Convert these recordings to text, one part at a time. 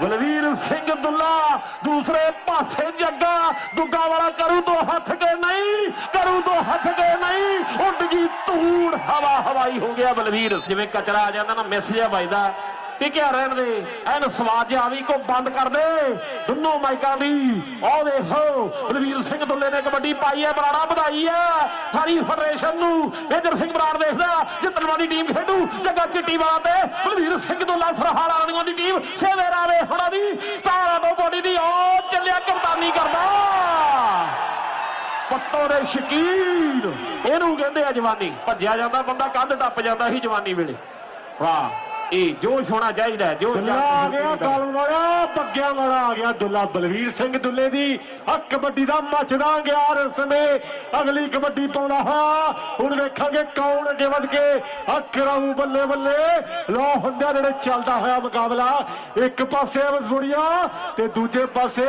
ਬਲਵੀਰ ਸਿੰਘ ਦੁੱਲਾ ਦੂਸਰੇ ਪਾਸੇ ਜੱਗਾ, ਦੁੱਗਾ ਵਾਲਾ ਕਰੂ ਦੋ ਹੱਥ ਕੇ ਨਹੀਂ, ਕਰੂ ਦੋ ਹੱਥ ਕੇ ਨਹੀਂ, ਉੱਡ ਗਈ ਧੂੜ, ਹਵਾ ਹਵਾਈ ਹੋ ਗਿਆ ਬਲਵੀਰ। ਜਿਵੇਂ ਕਚਰਾ ਆ ਜਾਂਦਾ ਨਾ, ਮਿਸ ਵੱਜਦਾ। ਟਿਕਿਆ ਰਹਿਣ ਦੇ? ਐਨ ਸਵਾਦ ਜਿਹਾ ਵੀ ਕੋ ਬੰਦ ਕਰ ਦੇ। ਦੋਨੋਂ ਮਾਈਕਾਂ ਦੀ। ਆਹ ਦੇਖੋ, ਬਲਵੀਰ ਸਿੰਘ ਦੁੱਲੇ ਨੇ ਕਬੱਡੀ ਪਾਈ ਹੈ, ਬਰਾੜਾ ਵਧਾਈ ਹੈ। ਸਾਰੀ ਫੈਡਰੇਸ਼ਨ ਨੂੰ ਮੇਜਰ ਸਿੰਘ ਬਰਾੜ ਦੇਖਦਾ, ਜਿੱਤਣ ਵਾਲੀ ਟੀਮ ਖੇਡੂ, ਜੱਗਾ ਚਿੱਟੀ ਵਾਲਾ ਤੇ ਬਲਵੀਰ ਸਿੰਘ ਦੁੱਲਾ ਸਰਹਾਲਾ ਵਾਲੀਆਂ ਦੀ ਟੀਮ ਸੇਵੇ ਰਾਵੇ ਹੁਣਾਂ ਦੀ ਸਟਾਰ ਆਟੋ ਬੋਡੀ ਦੀ ਉਹ ਚੱਲਿਆ ਕਪਤਾਨੀ ਕਰਦਾ ਪੱਤੋ ਦੇ ਸ਼ਕੀਰ। ਇਹਨੂੰ ਕਹਿੰਦੇ ਆ ਜਵਾਨੀ। ਭੱਜਿਆ ਜਾਂਦਾ, ਬੰਦਾ ਕੰਧ ਟੱਪ ਜਾਂਦਾ ਸੀ ਜਵਾਨੀ ਵੇਲੇ। ਵਾਹ। ਇਹ ਜੋਸ਼ ਹੋਣਾ ਚਾਹੀਦਾ ਜੋਸ਼ ਦੁੱਲਾ ਆ ਗਿਆ ਵਾਲਾ ਬੱਗਿਆ ਵਾਲਾ ਆ ਗਿਆ ਦੁੱਲਾ ਬਲਵੀਰ ਸਿੰਘ ਦੁੱਲੇ ਦੀ। ਆ ਕਬੱਡੀ ਦਾ ਮੱਚਦਾ ਗਿਆ ਰਸਮੇ ਅਗਲੀ ਕਬੱਡੀ ਪਾਉਂਦਾ ਹਾਂ। ਹੁਣ ਵੇਖਾਂਗੇ ਕੌਣ ਅੱਗੇ ਵੱਧ ਕੇ ਆ ਕਰਾਉ ਬੱਲੇ ਬੱਲੇ। ਲੋ ਹੁੰਦਿਆ ਜਿਹੜੇ ਚੱਲਦਾ ਹੋਇਆ ਮੁਕਾਬਲਾ। ਇੱਕ ਪਾਸੇ ਵਸੂੜੀਆਂ ਤੇ ਦੂਜੇ ਪਾਸੇ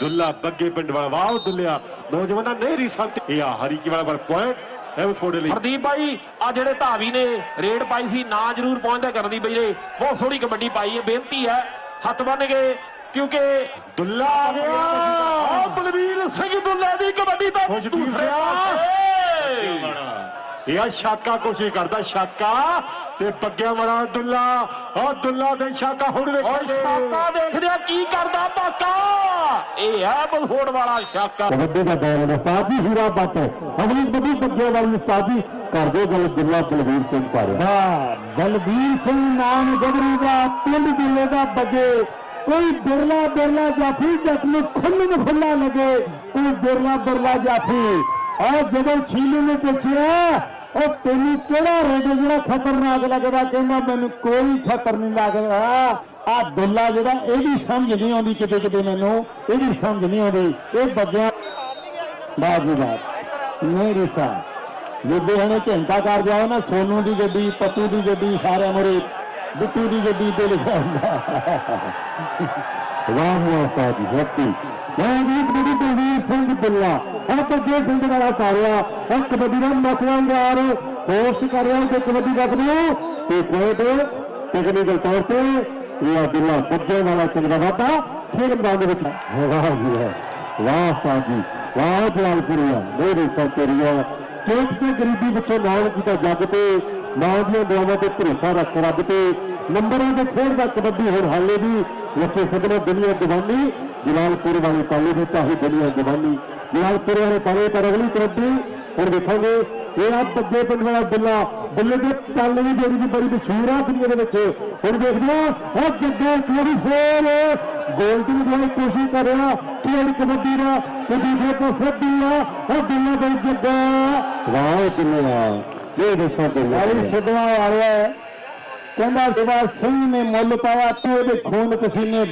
ਦੁੱਲਾ ਬੱਗੇ ਪਿੰਡ ਵਾਲਾ। ਵਾਹ ਦੁੱਲਿਆ। ਨੌਜਵਾਨਾਂ ਨਹੀਂ ਰਿਸੰਤ ਇਹ ਆ ਹਰੀ ਕੀ ਵਾਲਾ ਪਰ ਪੁਆਇੰਟ ਕੋਡੇ ਲਈ। ਹਰਦੀਪ ਭਾਈ ਆ ਜਿਹੜੇ ਧਾਵੀ ਨੇ ਰੇਡ ਪਾਈ ਸੀ ਨਾ ਜ਼ਰੂਰ ਪਹੁੰਚਦਾ ਕਰਦੀ ਬਈ ਨੇ ਬਹੁਤ ਸੋਹਣੀ ਕਬੱਡੀ ਪਾਈ ਹੈ ਬੇਨਤੀ ਹੈ ਹੱਥ ਬੰਨ ਕੇ ਕਿਉਂਕਿ ਦੁੱਲਾ ਆ ਬਲਵੀਰ ਸਿੰਘ ਦੁੱਲੇ ਦੀ ਕਬੱਡੀ ਤਾਂ ਦੂਸਰੇ। ਪਾਸੇ। ਇਹ ਆ ਸ਼ਾਕਾ ਕੋਸ਼ਿਸ਼ ਕਰਦਾ ਸ਼ਾਕਾ ਤੇ ਪੱਗਿਆ ਮਰਾ ਦੁੱਲਾ। ਆ ਦੁੱਲਾ ਦੇ ਸ਼ਾਕਾ ਹੁਣ ਵੇਖਾਂਗੇ ਸ਼ਾਕਾ ਦੇਖਦੇ ਆ ਕੀ ਕਰਦਾ ਪਾਕਾ? ਇਹ ਹੈ ਬਲਹੋੜ ਵਾਲਾ ਸ਼ਾਕਾ। ਕਬੱਡੀ ਦਾ ਦੌਰ ਹੈ। ਉਸਤਾਦ ਜੀ ਹੀਰਾ ਬੱਟ ਅਗਲੀ ਕਬੱਡੀ ਬੱਗੇ ਵਾਲੀ ਉਸਤਾਦ ਜੀ ਕਰਦੇ ਗੱਲ ਜਿੱਲਾ ਬਲਵੀਰ ਸਿੰਘ ਪਾਰਿਆ ਹਾਂ ਬਲਵੀਰ ਸਿੰਘ ਨਾਮ ਗਬਰੂ ਦਾ ਪਿੰਡ ਜਿਲੇ ਦਾ ਬੱਗੇ ਕੋਈ ਬਿਰਲਾ ਬਿਰਲਾ ਜਾਫੀ ਜੱਟ ਨੂੰ ਖੁੱਲ੍ਹ ਖੁੱਲਾ ਲਗੇ। ਕੋਈ ਬਿਰਲਾ ਬਿਰਲਾ ਜਾਫੀ। ਆ ਜਦੋਂ ਸ਼ੀਲੂ ਨੇ ਪੁੱਛਿਆ ਉਹ ਤੈਨੂੰ ਕਿਹੜਾ ਰੇਡ ਜਿਹੜਾ ਖਤਰਨਾਕ ਲੱਗਦਾ? ਕਹਿੰਦਾ ਮੈਨੂੰ ਕੋਈ ਖਤਰ ਨਹੀਂ ਲੱਗਦਾ। ਆ ਦੁੱਲਾ ਜਿਹੜਾ ਇਹਦੀ ਸਮਝ ਨਹੀਂ ਆਉਂਦੀ ਕਿਤੇ ਕਿਤੇ ਮੈਨੂੰ ਇਹਦੀ ਸਮਝ ਨਹੀਂ ਆਉਂਦੀ। ਇਹ ਬੱਗਿਆ ਬਾਜੀ ਬਾਤ ਮੇਰੀ ਸਾ ਜਿੱਦੇ ਹਣੇ ਘੰਟਾ ਕਰ ਜਾਓ ਨਾ ਸੋਨੂ ਦੀ ਗੱਡੀ, ਪੱਤੂ ਦੀ ਗੱਡੀ, ਸਾਰਿਆਂ ਮੁਰੇ, ਬਿੱਟੂ ਦੀ ਗੱਡੀ ਤੇ ਲਿਖਿਆ ਹੁੰਦਾ। ਵਾਹ ਵਾਹ ਸਾਜੀ ਹੈਪੀ ਮੈਂ ਵੀ ਬੜੀ ਬਲਵੀਰ ਸਿੰਘ ਦੁੱਲਾ ਉਹ ਬੱਗੇ ਸਿੰਘ ਵਾਲਾ ਸਾਰਿਆ ਉਹ ਕਬੱਡੀ ਦਾ ਮਸਲਾ ਯਾਰ ਹੋਸਟ ਕਰ ਰਿਹਾ ਕਿ ਕਬੱਡੀ ਦਾ ਨੂੰ ਤੇ ਕੋਟ ਟੈਕਨੀਕਲ ਤੌਰ ਤੇ ਇਹ ਦੁੱਲਾ ਬੱਗੇ ਵਾਲਾ ਚੰਗਾ ਵਾਦਾ ਖੇਡ ਮੈਦਾਨ ਦੇ ਵਿੱਚ ਵਾਹ ਜੀ ਵਾਹ ਵਾਹ ਸਾਜੀ ਵਾਹ ਜਲਾਲਪੁਰੀਆ ਮੇਰੇ ਸੌਤੇਰੀਆ ਕੋਟ ਤੇ ਗਰੀਬੀ ਵਿੱਚੋਂ ਨਾਲ ਕੀਤਾ ਜੱਗ ਤੇ ਮਾਂ ਦੀਆਂ ਦੁਆਵਾਂ ਤੇ ਭਰੋਸਾ ਰੱਖ ਰੱਬ ਤੇ, ਨੰਬਰਾਂ ਦੇ ਖੇਡ ਦਾ ਕਬੱਡੀ ਹੋਰ ਹਾਲੇ ਵੀ ਲੱਖੇ ਸਦਨੇ ਦੁਨੀਆ ਦੀਵਾਨੀ, ਜਲਾਲਪੁਰ ਵਾਲੇ ਪਾਲੇ ਦੀ ਤਾਂ ਹੀ ਦੁਨੀਆ ਦੀਵਾਨੀ। ਜਲਾਲਪੁਰ ਵਾਲੇ ਪਾਲੇ ਪਰ ਅਗਲੀ ਕਬੱਡੀ, ਹੁਣ ਦੇਖਾਂਗੇ, ਇਹ ਆ ਬੱਗੇ ਪਿੰਡ ਵਾਲਾ ਬਿੱਲਾ ਬੱਲੇ ਦੇ ਪਾਲੇ ਦੀ ਜਿਹੜੀ ਦੀ ਬੜੀ ਮਸ਼ਹੂਰ ਆ ਦੁਨੀਆ ਦੇ ਵਿੱਚ। ਹੁਣ ਦੇਖਦੇ ਆ ਉਹ ਜੱਗੇ ਕਿਹੜੀ ਫੇਰ ਗੋਲ ਦੀ ਕੋਸ਼ਿਸ਼ ਕਰ ਰਿਹਾ, ਖੇਡ ਕਬੱਡੀ ਦਾ, ਤੇ ਦੂਸਰੇ ਪਾਸੇ ਦੁੱਲਾ ਉਹ ਦੁੱਲਾ ਦੇ ਜੱਗਾ। ਵਾਹ ਦੁੱਲਾ ਇਹ ਦੇਖੋ ਦੁੱਲਾ ਇਹ ਸਿੱਧਵਾ ਆ। ਰਿਹਾ ਕਹਿੰਦਾ, ਸਿਵਾ ਸਿੰਘ ਨੇ ਮੁੱਲ ਪਾਇਆ, ਤੂੰ ਇਹਦੇ ਖੂਨ ਪਸੀਨੇ